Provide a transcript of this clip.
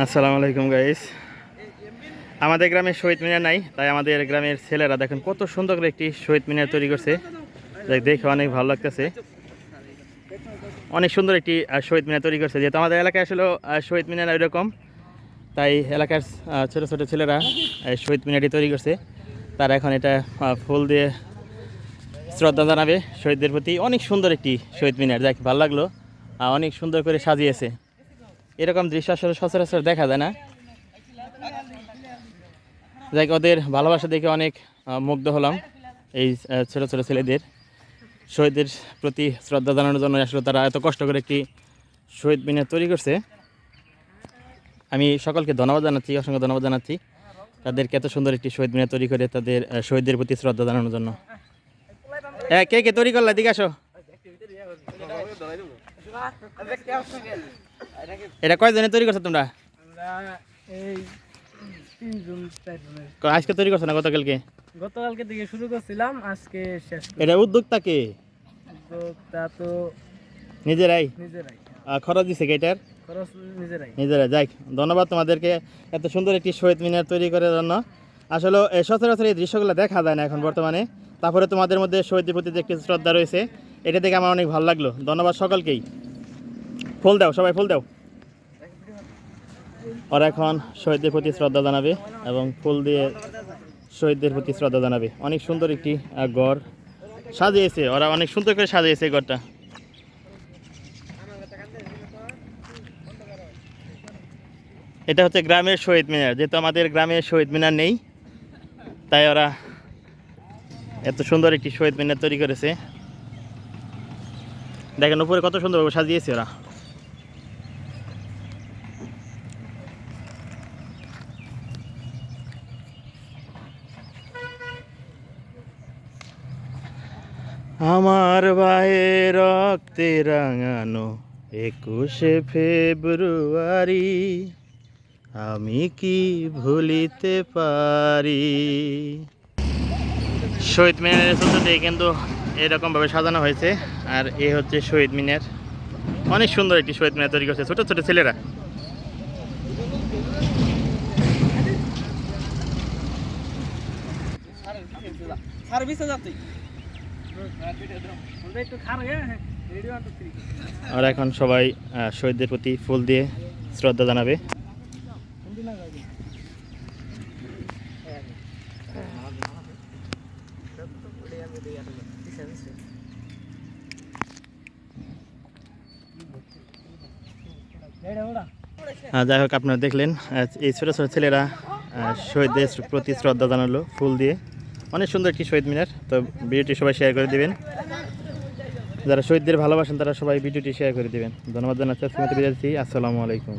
আসসালামু আলাইকুম গাইস আমাদের গ্রামে শহীদ মিনার নাই, তাই আমাদের গ্রামের ছেলেরা দেখেন কত সুন্দর করে একটি শহীদ মিনার তৈরি করছে। দেখে অনেক ভালো লাগতেছে। অনেক সুন্দর একটি শহীদ মিনার তৈরি করছে। যেহেতু আমাদের এলাকায় আসলে শহীদ মিনার এরকম তাই এলাকার ছোট ছোট ছেলেরা শহীদ মিনারটি তৈরি করছে। তারা এখন এটা ফুল দিয়ে শ্রদ্ধা জানাবে শহীদদের প্রতি। অনেক সুন্দর একটি শহীদ মিনার, দেখ, ভালো লাগল। অনেক সুন্দর করে সাজিয়েছে। এরকম দৃশ্য আসলে সচরাচর দেখা যায় না। যাই ওদের ভালোবাসা দেখে অনেক মুগ্ধ হলাম এই ছোট ছোট ছেলেদের। শহীদদের প্রতি শ্রদ্ধা জানানোর জন্য আসলে তারা এত কষ্ট করে একটি শহীদ মিনার তৈরি করছে। আমি সকলকে ধন্যবাদ জানাচ্ছি, অসংখ্য ধন্যবাদ জানাচ্ছি তাদেরকে এত সুন্দর একটি শহীদ মিনার তৈরি করে তাদের শহীদদের প্রতি শ্রদ্ধা জানানোর জন্য। হ্যাঁ কে কে তৈরি করলা? দিকে আসো। এটা কয়জনে তৈরি করছ তোমরা? আজকে তৈরি করছ না গতকালকে? গতকালকে থেকে শুরু করছিলাম আজকে শেষ এটা উদ্যোক্তা কে? উদ্যোক্তা তো নিজেরাই? নিজেরাই। খরচ দিছে কে এটার? খরচ নিজেরাই। নিজেরা যাই। ধন্যবাদ তোমাদেরকে এত সুন্দর একটি শহীদ মিনার তৈরি করার জন্য। আসলে সচরাচর এই দৃশ্যগুলো দেখা যায় না এখন বর্তমানে। তারপরে তোমাদের মধ্যে শহীদদের প্রতি যে একটি শ্রদ্ধা রয়েছে এটা দেখে আমার অনেক ভালো লাগল। ধন্যবাদ সকলকেই। ফুল দাও, সবাই ফুল দাও। ওরা এখন শহীদদের প্রতি শ্রদ্ধা জানাবে এবং ফুল দিয়ে শহীদদের প্রতি শ্রদ্ধা জানাবে। অনেক সুন্দর একটি ঘর সাজিয়েছে। ওরা অনেক সুন্দর করে সাজিয়েছে ঘরটা। এটা হচ্ছে গ্রামের শহীদ মিনার। যেহেতু আমাদের গ্রামের শহীদ মিনার নেই, তাই ওরা এত সুন্দর একটি শহীদ মিনার তৈরি করেছে। দেখেন উপরে কত সুন্দরভাবে সাজিয়েছে ওরা। আমার ভাইয়ে রক্তে রাঙানো একুশে ফেব্রুয়ারি, আমি কি ভুলিতে পারি? শহীদ মিনারের চতুর্দিকে কিন্তু এরকমভাবে সাজানো হয়েছে, আর এ হচ্ছে শহীদ মিনার। অনেক সুন্দর একটি শহীদ মিনার তৈরি করছে, ছোট ছোট ছেলেরা। সার্ভিস যাতে আর এখন সবাই শহীদদের প্রতি ফুল দিয়ে শ্রদ্ধা জানাবে। যাই হোক, আপনারা দেখলেন এই ছোটো ছোটো ছেলেরা শহীদদের প্রতি শ্রদ্ধা জানালো, ফুল দিয়ে। অনেক সুন্দর একটি শহীদ মিনার। তো ভিডিওটি সবাই শেয়ার করে দেবেন। যারা শহীদদের ভালোবাসেন, তারা সবাই ভিডিওটি শেয়ার করে দেবেন। ধন্যবাদ জানাচ্ছি আসসালামু আলাইকুম।